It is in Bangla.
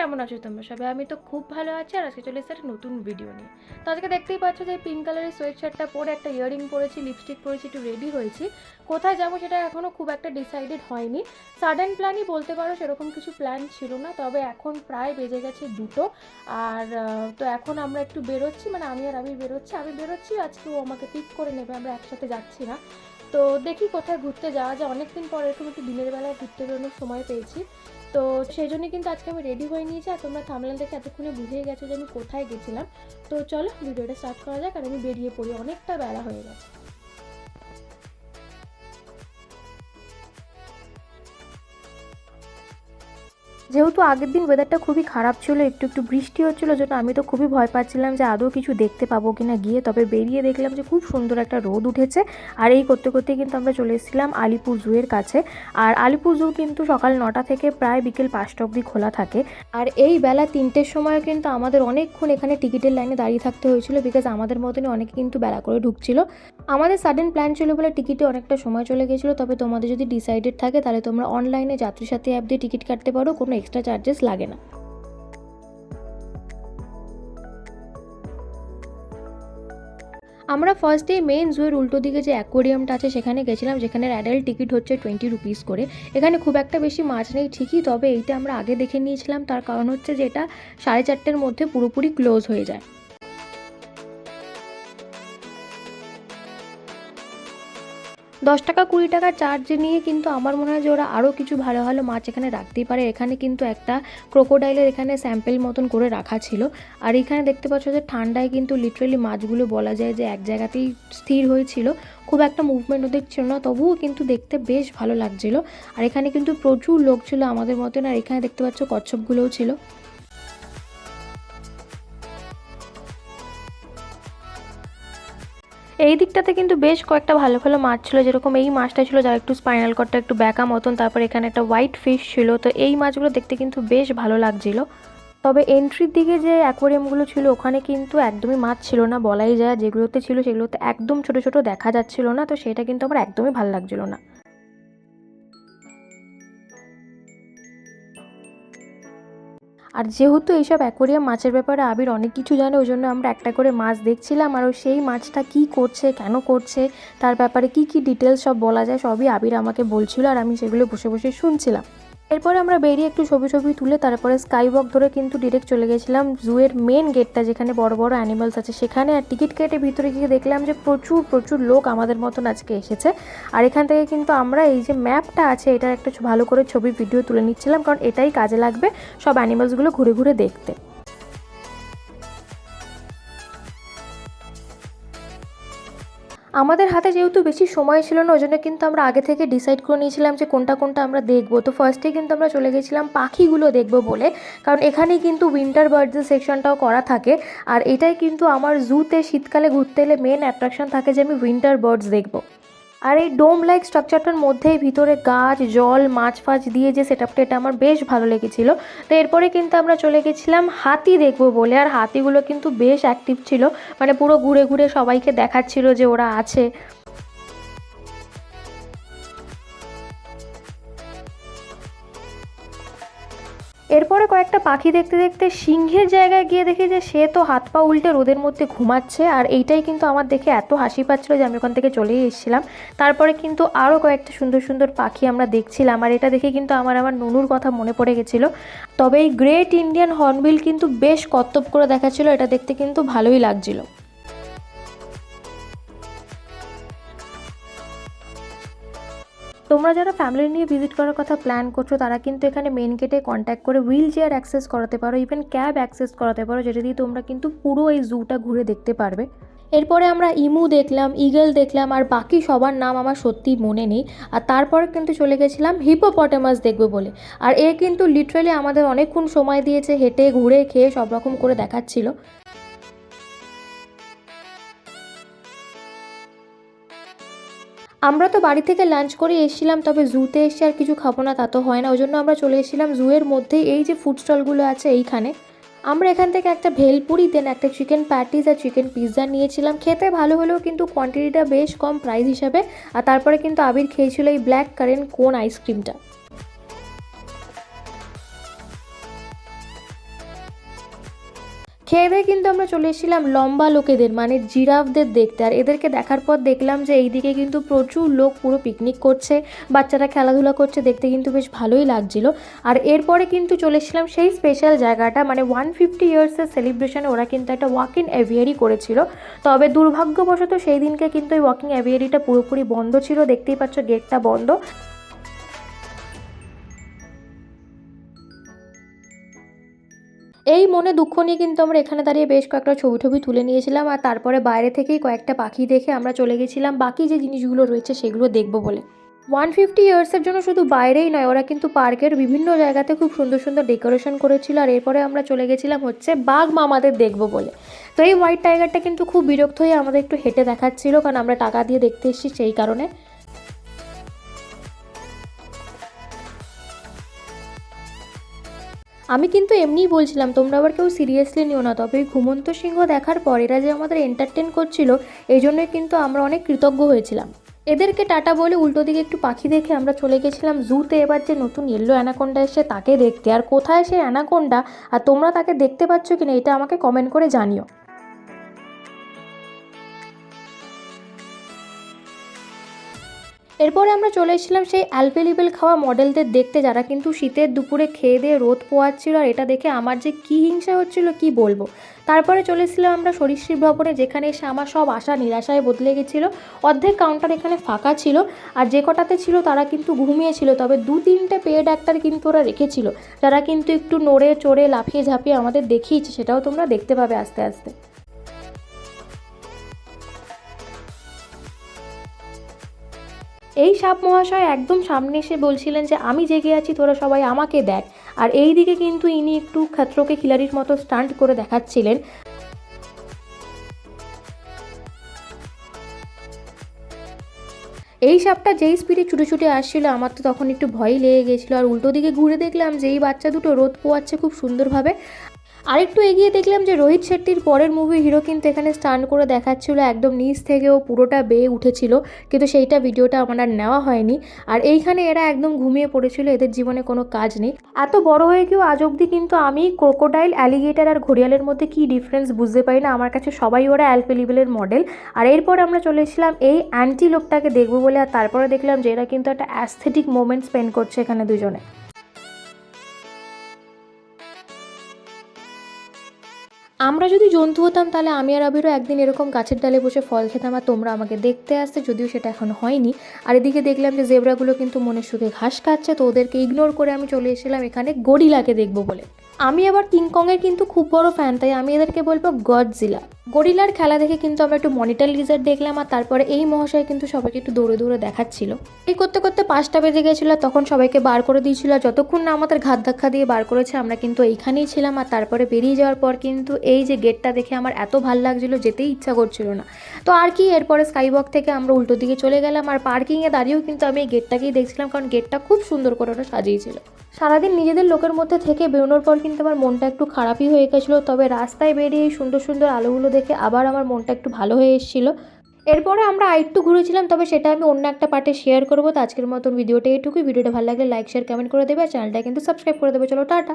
কেমন আছো তোমরা? সবাই, আমি তো খুব ভালো আছি আর আজকে চলে এসেছে নতুন ভিডিও নিয়ে। তো আজকে দেখতেই পাচ্ছ যে পিঙ্ক কালারের সোয়েট শার্টটা পরে একটা ইয়ারিং পরেছি লিপস্টিক পরেছি, একটু রেডি হয়েছি। কোথায় যাব সেটা এখনও খুব একটা ডিসাইডেড হয়নি। সাডেন প্ল্যানই বলতে পারো সেরকম কিছু প্ল্যান ছিল না, তবে এখন প্রায় বেজে গেছে দুটো। আর তো এখন আমরা একটু বেরোচ্ছি মানে আমি আর আমি বেরোচ্ছি। আমি বেরোচ্ছি, আজকে ও আমাকে পিক করে নেবে, আমরা একসাথে যাচ্ছি না। তো দেখি কোথায় ঘুরতে যাওয়া যায়। অনেকদিন পর এরকম একটু দিনের বেলায় ঘুরতে বেরোনোর সময় পেয়েছি। তো সেই জন্য কিন্তু আজকে আমি রেডি হয়ে নিয়েছি আর তোমরা থামলেন দেখে এতক্ষণে বুঝেই গেছো যে আমি কোথায় গেছিলাম। তো চলো ভিডিওটা স্টার্ট করা যাক আর আমি বেরিয়ে পড়ি। অনেকটা বেলা হয়ে গেছে। যেহেতু আগের দিন ওয়েদারটা খুবই খারাপ ছিল, একটু একটু বৃষ্টি হচ্ছিল, জন্য আমি তো খুবই ভয় পাচ্ছিলাম যে আদৌ কিছু দেখতে পাবো কিনা গিয়ে। তবে বেরিয়ে দেখলাম যে খুব সুন্দর একটা রোদ উঠেছে আর এই করতে করতে কিন্তু আমরা চলে এসেছিলাম আলিপুর জুয়ের কাছে। আর আলিপুর জু কিন্তু সকাল নটা থেকে প্রায় বিকেল পাঁচটা অবধি খোলা থাকে। আর এই বেলা তিনটের সময় কিন্তু আমাদের অনেকক্ষণ এখানে টিকিটের লাইনে দাঁড়িয়ে থাকতে হয়েছিল বিকজ আমাদের মতনই অনেকে কিন্তু বেলা করে ঢুকছিল। আমাদের সাডেন প্ল্যান ছিল বলে টিকিটে অনেকটা সময় চলে গেছিল, তবে তোমাদের যদি ডিসাইডেড থাকে তাহলে তোমরা অনলাইনে যাত্রী সাথে অ্যাপ দিয়ে টিকিট কাটতে পারো, কোনো এক্সট্রা চার্জেস লাগে না। আমরা ফার্স্ট ডে মেন জুয়ের উল্টো দিকে যে অ্যাকোয়ারিয়ামটা আছে, সেখানে গেছিলাম যেখানে অ্যাডাল্ট টিকিট হচ্ছে টোয়েন্টি রুপিস করে। এখানে খুব একটা বেশি মাছ নেই, ঠিকই, তবে এইটা আমরা আগে দেখে নিয়েছিলাম। তার কারণ হচ্ছে যে এটা সাড়ে চারটের মধ্যে পুরোপুরি ক্লোজ হয়ে যায়। দশ টাকা, কুড়ি টাকা চার্জ নিয়ে কিন্তু আমার মনে হয় যে ওরা আরও কিছু ভালো ভালো মাছ এখানে রাখতেই পারে। এখানে কিন্তু একটা ক্রোকোডাইলের এখানে স্যাম্পেল মতন করে রাখা ছিল। আর এখানে দেখতে পাচ্ছ যে ঠান্ডায় কিন্তু লিটারেলি মাছগুলো বলা যায় যে এক জায়গাতেই স্থির হয়েছিল। খুব একটা মুভমেন্ট ওদের ছিল না, তবুও কিন্তু দেখতে বেশ ভালো লাগছিল। আর এখানে কিন্তু প্রচুর লোক ছিল আমাদের মতন। আর এখানে দেখতে পাচ্ছ কচ্ছপগুলোও ছিল। এই দিকটাতে কিন্তু বেশ কয়েকটা ভালো ভালো মাছ ছিল, যেরকম এই মাছটা ছিল যার একটু স্পাইনাল কটটা একটু ব্যাকা মতন, তারপর এখানে একটা হোয়াইট ফিশ ছিল, তো এই মাছগুলো দেখতে কিন্তু বেশ ভালো লাগছিল। তবে এন্ট্রির দিকে যে অ্যাকোয়ারিয়ামগুলো ছিল, ওখানে কিন্তু একদমই মাছ ছিল না, বলাই যায় যেগুলোতে ছিল সেগুলোতে একদম ছোট ছোট দেখা যাচ্ছিল না, তো সেটা কিন্তু আমার একদমই ভালো লাগছিল না। আর যেহেতু এইসব অ্যাকোরিয়াম মাছের ব্যাপারে আবির অনেক কিছু জানে, ওই জন্য আমরা একটা করে মাছ দেখছিলাম আর সেই মাছটা কি করছে, কেন করছে, তার ব্যাপারে কি কি ডিটেলস সব বলা যায়, সবই আবির আমাকে বলছিল আর আমি সেগুলো বসে বসে শুনছিলাম। এরপরে আমরা বেরিয়ে একটু ছবি ছবি তুলে তারপরে স্কাই ওয়াক ধরে কিন্তু ডিরেক্ট চলে গেছিলাম জুয়ের মেন গেটটা যেখানে বড় বড় অ্যানিমালস আছে। সেখানে আর টিকিট কেটে ভিতরে গিয়ে দেখলাম যে প্রচুর প্রচুর লোক আমাদের মতন আজকে এসেছে। আর এখান থেকে কিন্তু আমরা এই যে ম্যাপটা আছে, এটার একটা ভালো করে ছবি ভিডিও তুলে নিচ্ছিলাম, কারণ এটাই কাজে লাগবে সব অ্যানিমালসগুলো ঘুরে ঘুরে দেখতে। আমাদের হাতে যেহেতু বেশি সময় ছিল না ওই জন্য কিন্তু আমরা আগে থেকে ডিসাইড করে নিয়েছিলাম যে কোনটা কোনটা আমরা দেখব। তো ফার্স্টে কিন্তু আমরা চলে গেছিলাম পাখিগুলো দেখব বলে, কারণ এখানেই কিন্তু উইন্টার বার্ডসের সেকশনটাও করা থাকে। আর এটাই কিন্তু আমার জুতে শীতকালে ঘুরতে এলে মেন অ্যাট্রাকশন থাকে যে আমি উইন্টার বার্ডস দেখব। আর এই ডোম লাইক স্ট্রাকচারটার মধ্যেই ভিতরে গাছ, জল, মাছ ফাছ দিয়ে যে সেট আপটা এটা আমার বেশ ভালো লেগেছিল। তো এরপরে কিন্তু আমরা চলে গেছিলাম হাতি দেখব বলে। আর হাতিগুলো কিন্তু বেশ অ্যাক্টিভ ছিল। মানে পুরো ঘুরে ঘুরে সবাইকে দেখাচ্ছিল যে ওরা আছে। এরপরে কয়েকটা পাখি দেখতে দেখতে সিংহের জায়গায় গিয়ে দেখি যে সে তো হাত পা উল্টে রোদের মধ্যে ঘুমাচ্ছে। আর এইটাই কিন্তু আমার দেখে এত হাসি পাচ্ছিল যে আমি ওখান থেকে চলেই এসেছিলাম। তারপরে কিন্তু আরও কয়েকটা সুন্দর সুন্দর পাখি আমরা দেখছিলাম। আর এটা দেখে কিন্তু আমার আমার নুনুর কথা মনে পড়ে গেছিল। তবে এই গ্রেট ইন্ডিয়ান হর্নবিল কিন্তু বেশ কর্তব্য করে দেখাচ্ছিল। এটা দেখতে কিন্তু ভালোই লাগছিল। তোমরা যারা ফ্যামিলি নিয়ে ভিজিট করার কথা প্ল্যান করছ, তারা কিন্তু এখানে মেন গেটে কন্ট্যাক্ট করে হুইল চেয়ার অ্যাক্সেস করাতে পারো ইভেন ক্যাব অ্যাক্সেস করাতে পারো, যেটা দিয়ে তোমরা কিন্তু পুরো এই জুটা ঘুরে দেখতে পারবে। এরপরে আমরা ইমু দেখলাম ইগল দেখলাম, আর বাকি সবার নাম আমার সত্যি মনে নেই। আর তারপরে কিন্তু চলে গেছিলাম হিপোপটেমাস দেখবে বলে। আর এ কিন্তু লিটারালি আমাদের অনেকক্ষণ সময় দিয়েছে, হেঁটে, ঘুরে, খেয়ে সব রকম করে দেখাচ্ছিল। আমরা তো বাড়ি থেকে লাঞ্চ করে এসেছিলাম, তবে জুতে এসে আর কিছু খাব না, তা তো হয় না। ওই জন্য আমরা চলে এসেছিলাম জুয়ের মধ্যে এই যে ফুড স্টলগুলো আছে এইখানে। আমরা এখান থেকে একটা ভেলপুরি দেন একটা চিকেন প্যাটিস আর চিকেন পিৎজা নিয়েছিলাম। খেতে ভালো হলেও কিন্তু কোয়ান্টিটিটা বেশ কম প্রাইস হিসাবে, আর তারপরে কিন্তু আবির খেয়েছিল এই ব্ল্যাক কারেন্ট কোন আইসক্রিমটা খেয়ে দিয়ে কিন্তু আমরা চলে এসেছিলাম লম্বা লোকেদের মানে জিরাফদের দেখতে। আর এদেরকে দেখার পর দেখলাম যে এইদিকে কিন্তু প্রচুর লোক পুরো পিকনিক করছে, বাচ্চারা খেলাধুলা করছে, দেখতে কিন্তু বেশ ভালোই লাগছিল। আর এরপরে কিন্তু চলে এসেছিলাম সেই স্পেশাল জায়গাটা মানে ওয়ান ফিফটি ইয়ার্সের সেলিব্রেশনে ওরা কিন্তু একটা ওয়াক অ্যাভিয়ারি করেছিল। তবে দুর্ভাগ্যবশত সেই দিনকে কিন্তু এই ওয়াকিং অ্যাভিয়ারিটা পুরোপুরি বন্ধ ছিল, দেখতেই পাচ্ছ গেটটা বন্ধ। এই মনে দুঃখ নিয়ে কিন্তু আমরা এখানে দাঁড়িয়ে বেশ কয়েকটা ছবি টবি তুলে নিয়েছিলাম আর তারপরে বাইরে থেকেই কয়েকটা পাখি দেখে আমরা চলে গেছিলাম। বাকি যে জিনিসগুলো রয়েছে সেগুলো দেখব বলে। ওয়ান ফিফটি ইয়ার্সের জন্য শুধু বাইরেই নয়, ওরা কিন্তু পার্কের বিভিন্ন জায়গাতে খুব সুন্দর সুন্দর ডেকোরেশন করেছিল আর এরপরে আমরা চলে গেছিলাম হচ্ছে বাঘ মামাদের দেখব বলে। তো এই হোয়াইট টাইগারটা কিন্তু খুব বিরক্ত হয়ে আমাদের একটু হেঁটে দেখাচ্ছিল কারণ আমরা টাকা দিয়ে দেখতে এসেছি সেই কারণে। আমি কিন্তু এমনিই বলছিলাম, তোমরা আবার কেউ সিরিয়াসলি নিও না। তবে ঘুমন্ত সিংহ দেখার পর এরা যে আমাদের এন্টারটেন করছিল এই জন্যই কিন্তু আমরা অনেক কৃতজ্ঞ হয়েছিলাম। এদেরকে টাটা বলে উল্টো দিকে একটু পাখি দেখে আমরা চলে গেছিলাম জুতে। এবার যে নতুন ইয়েলো অ্যানাকোন্ডা এসে তাকে দেখতে। আর কোথায় সে অ্যানাকোন্ডা আর তোমরা তাকে দেখতে পাচ্ছ কিনা, এটা আমাকে কমেন্ট করে জানিও। এরপরে আমরা চলে এসেছিলাম সেই অ্যালপেলিবেল খাওয়া মডেলদের দেখতে যারা কিন্তু শীতের দুপুরে খেয়ে দিয়ে রোদ পোয়াচ্ছিল আর এটা দেখে আমার যে কী হিংসা হচ্ছিল, কি বলব? তারপরে চলে এসেছিলাম আমরা সরীসৃপ ভবনে, যেখানে এসে আমার সব আশা নিরাশায় বদলে গেছিল। অর্ধেক কাউন্টার এখানে ফাঁকা ছিল আর যে কটাতে ছিল তারা কিন্তু ঘুমিয়েছিল তবে দু তিনটে পেড অ্যাক্টার কিন্তু ওরা রেখেছিল, যারা কিন্তু একটু নড়ে চড়ে লাফিয়ে ঝাঁপিয়ে আমাদের দেখিয়েছে, সেটাও তোমরা দেখতে পাবে আস্তে আস্তে। এই সাপ মহাশয় একদম সামনে এসে বলছিলেন যে, আমি জেগে আছি, তোরা সবাই আমাকে দেখ। আর এই দিকে কিন্তু ইনি একটু খাত্রকে খিলাড়ির মতো স্টান্ট করে দেখাচ্ছিলেন। এই সাপটা যেই স্পিডে ছুটে ছুটে আসছিল, আমার তো তখন একটু ভয়ই লেগে গেছিল। আর উল্টো দিকে ঘুরে দেখলাম যে, এই বাচ্চা দুটো রোদ পোয়াচ্ছে খুব সুন্দরভাবে। আরেকটু এগিয়ে দেখলাম যে রোহিত শেট্টির পরের মুভি হিরো কিন্তু এখানে স্টান্ট করে দেখাচ্ছিল, একদম নিচ থেকে ও পুরোটা বেয়ে উঠেছিল, কিন্তু সেইটা ভিডিওটা আমার আর নেওয়া হয়নি। আর এইখানে এরা একদম ঘুমিয়ে পড়েছিল, এদের জীবনে কোনো কাজ নেই। এত বড় হয়ে গিয়েও আজ অবধি কিন্তু আমি ক্রোকোডাইল অ্যালিগেটার আর ঘড়িয়ালের মধ্যে কি ডিফারেন্স বুঝতে পারি না। আমার কাছে সবাই ওরা অ্যালপেলিবেলের মডেল আর এরপর আমরা চলে এসেছিলাম এই অ্যান্টিলোপটাকে দেখব বলে, আর তারপরে দেখলাম যে এরা কিন্তু একটা অ্যাস্থেটিক মোমেন্ট স্পেন্ড করছে এখানে দুজনে। আমরা যদি জন্তু হতাম, তাহলে আমি আর আবিরও একদিন এরকম গাছের ডালে বসে ফল খেতাম আর তোমরা আমাকে দেখতে আসতে, যদিও সেটা এখন হয়নি। আর এদিকে দেখলাম যে জেবরাগুলো কিন্তু মনের সুখে ঘাস খাচ্ছে, তো ওদেরকে ইগনোর করে আমি চলে এসেছিলাম এখানে গরিলাকে দেখব বলে। আমি আবার কিংকংয়ের কিন্তু খুব বড় ফ্যান তাই আমি এদেরকে বলব গডজিলা গরিলার খেলা দেখে কিন্তু আমরা একটু মনিটার লিজার দেখলাম আর তারপরে এই মহাশয় কিন্তু সবাইকে একটু দৌড়ে দৌড়ে দেখাচ্ছিল। এই করতে করতে পাঁচটা বেজে গেছিল, তখন সবাইকে বার করে দিয়েছিল। যতক্ষণ না আমাদের ঘাত ধাক্কা দিয়ে বার করেছে, আমরা কিন্তু এইখানেই ছিলাম আর তারপরে বেরিয়ে যাওয়ার পর কিন্তু এই যে গেটটা দেখে আমার এত ভালো লাগছিল, যেতেই ইচ্ছা করছিল না। তো আর কি, এরপরে স্কাইওয়াক থেকে আমরা উল্টো দিকে চলে গেলাম আর পার্কিংয়ে দাঁড়িয়েও কিন্তু আমি এই গেটটাকেই দেখছিলাম, কারণ গেটটা খুব সুন্দর করে ওটা সাজিয়েছিল। সারাদিন নিজেদের লোকের মধ্যে থেকে বেরোনোর পর কিন্তু আমার মনটা একটু খারাপই হয়ে গেছিল। তবে রাস্তায় বেরিয়ে এই সুন্দর সুন্দর আলোগুলো দেখে আবার আমার মনটা একটু ভালো হয়ে এসেছিল। এরপরে আমরা আরেকটু ঘুরেছিলাম, তবে সেটা আমি অন্য একটা পার্টে শেয়ার করব। তো আজকের মতন ভিডিওটা এইটুকুই। ভিডিওটা ভালো লাগলে লাইক শেয়ার কমেন্ট করে দেবে। আর চ্যানেলটা কিন্তু সাবস্ক্রাইব করে দেবে। চলো, টাটা।